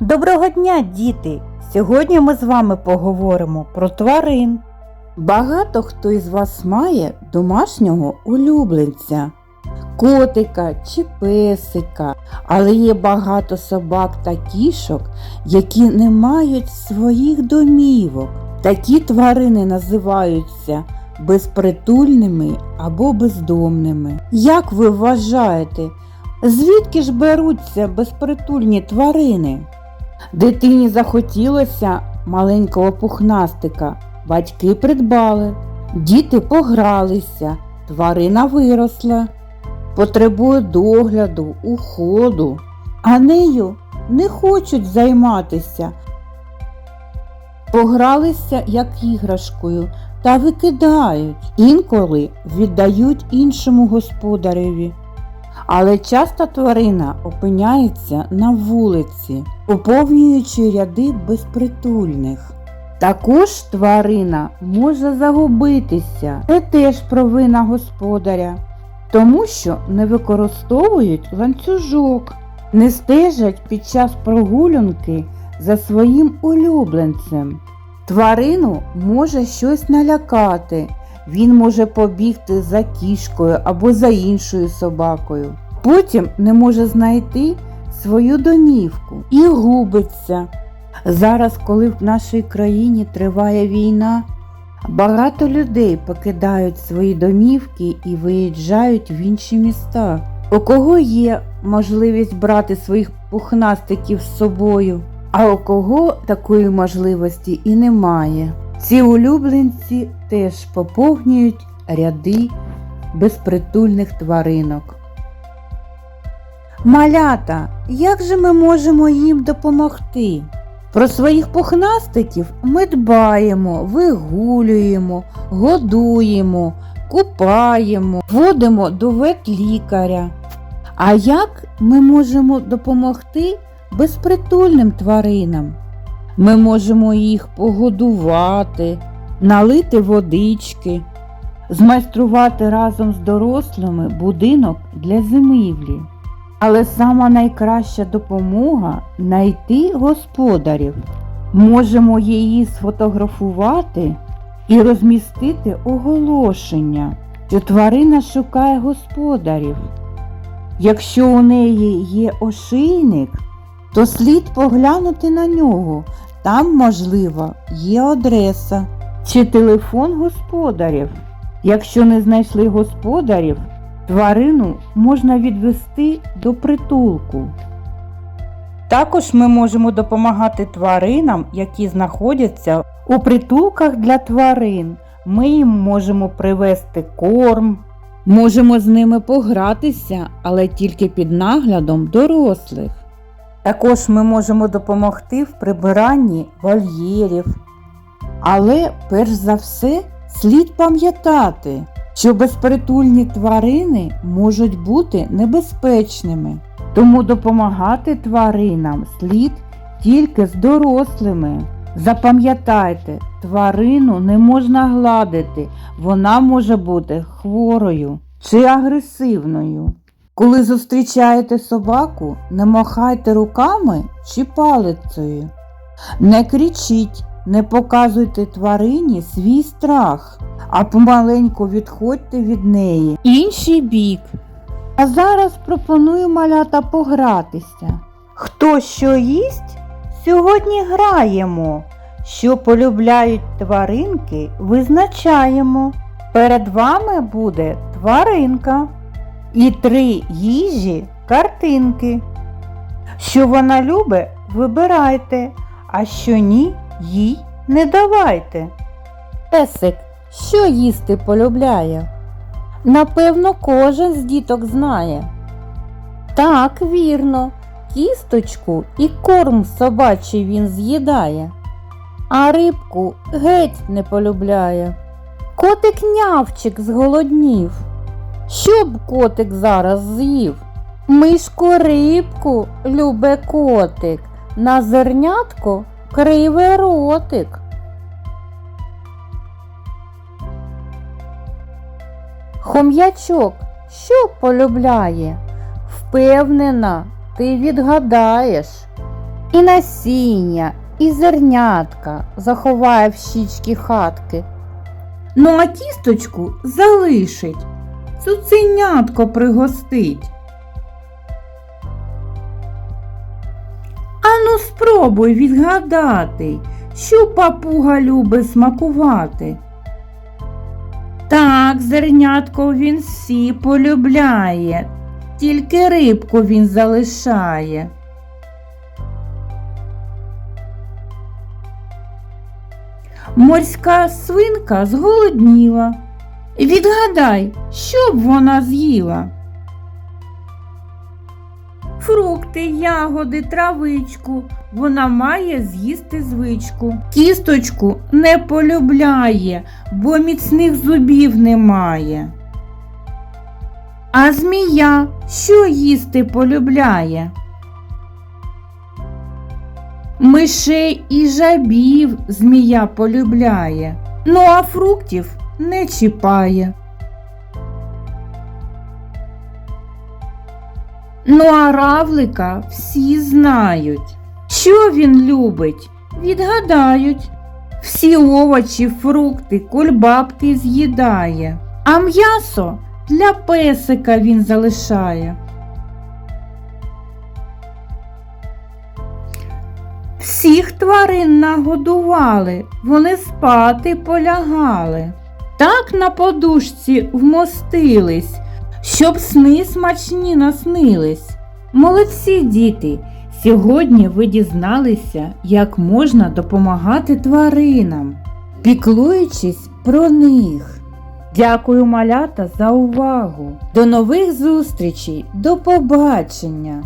Доброго дня, діти! Сьогодні ми з вами поговоримо про тварин. Багато хто із вас має домашнього улюбленця, котика чи песика, але є багато собак та кішок, які не мають своїх домівок. Такі тварини називаються безпритульними або бездомними. Як ви вважаєте, звідки ж беруться безпритульні тварини? Дитині захотілося маленького пухнастика. Батьки придбали, діти погралися, тварина виросла, потребує догляду, уходу, а нею не хочуть займатися. Погралися як іграшкою та викидають, інколи віддають іншому господареві. Але часто тварина опиняється на вулиці, поповнюючи ряди безпритульних. Також тварина може загубитися, це теж провина господаря, тому що не використовують ланцюжок, не стежать під час прогулянки за своїм улюбленцем. Тварину може щось налякати, він може побігти за кішкою або за іншою собакою. Потім не може знайти свою домівку і губиться. Зараз, коли в нашій країні триває війна, багато людей покидають свої домівки і виїжджають в інші міста. У кого є можливість брати своїх пухнастиків з собою, а у кого такої можливості і немає. Ці улюбленці теж поповнюють ряди безпритульних тваринок. Малята, як же ми можемо їм допомогти? Про своїх пухнастиків ми дбаємо, вигулюємо, годуємо, купаємо, водимо до ветлікаря. А як ми можемо допомогти безпритульним тваринам? Ми можемо їх погодувати, налити водички, змайструвати разом з дорослими будинок для зимівлі. Але сама найкраща допомога знайти господарів. Можемо її сфотографувати і розмістити оголошення, що тварина шукає господарів. Якщо у неї є ошийник, то слід поглянути на нього. Там, можливо, є адреса чи телефон господарів. Якщо не знайшли господарів, тварину можна відвести до притулку. Також ми можемо допомагати тваринам, які знаходяться у притулках для тварин. Ми їм можемо привезти корм, можемо з ними погратися, але тільки під наглядом дорослих. Також ми можемо допомогти в прибиранні вольєрів. Але перш за все слід пам'ятати, що безпритульні тварини можуть бути небезпечними, тому допомагати тваринам слід тільки з дорослими. Запам'ятайте, тварину не можна гладити, вона може бути хворою чи агресивною. Коли зустрічаєте собаку, не махайте руками чи палицею. Не кричіть, не показуйте тварині свій страх, а помаленьку відходьте від неї. Інший бік. А зараз пропоную малята погратися. Хто що їсть, сьогодні граємо. Що полюбляють тваринки, визначаємо. Перед вами буде тваринка і три їжі картинки. Що вона любить, вибирайте, а що ні, їй не давайте. Песик, що їсти полюбляє? Напевно, кожен з діток знає. Так, вірно, кісточку і корм собачий він з'їдає, а рибку геть не полюбляє. Котик нявчик зголоднів. Що б котик зараз з'їв? Мишку рибку, любе котик, на зернятко криве ротик. Хом'ячок, що полюбляє? Впевнена, ти відгадаєш. І насіння, і зернятка заховає в щічки хатки. Ну а кісточку залишить, цуценятко пригостить. Ану спробуй відгадати, що папуга любить смакувати. Так, зернятко він всі полюбляє, тільки рибку він залишає. Морська свинка зголодніла. Відгадай, що б вона з'їла? Фрукти, ягоди, травичку. Вона має з'їсти звичку. Кісточку не полюбляє, бо міцних зубів немає. А змія що їсти полюбляє? Мишей і жабів змія полюбляє, ну а фруктів не чіпає. Ну а равлика всі знають. Що він любить, відгадають. Всі овочі, фрукти, кульбабки з'їдає, а м'ясо для песика він залишає. Всіх тварин нагодували, вони спати полягали. Так на подушці вмостились, щоб сни смачні наснились. Молодці діти! Сьогодні ви дізналися, як можна допомагати тваринам, піклуючись про них. Дякую, малята, за увагу. До нових зустрічей, до побачення!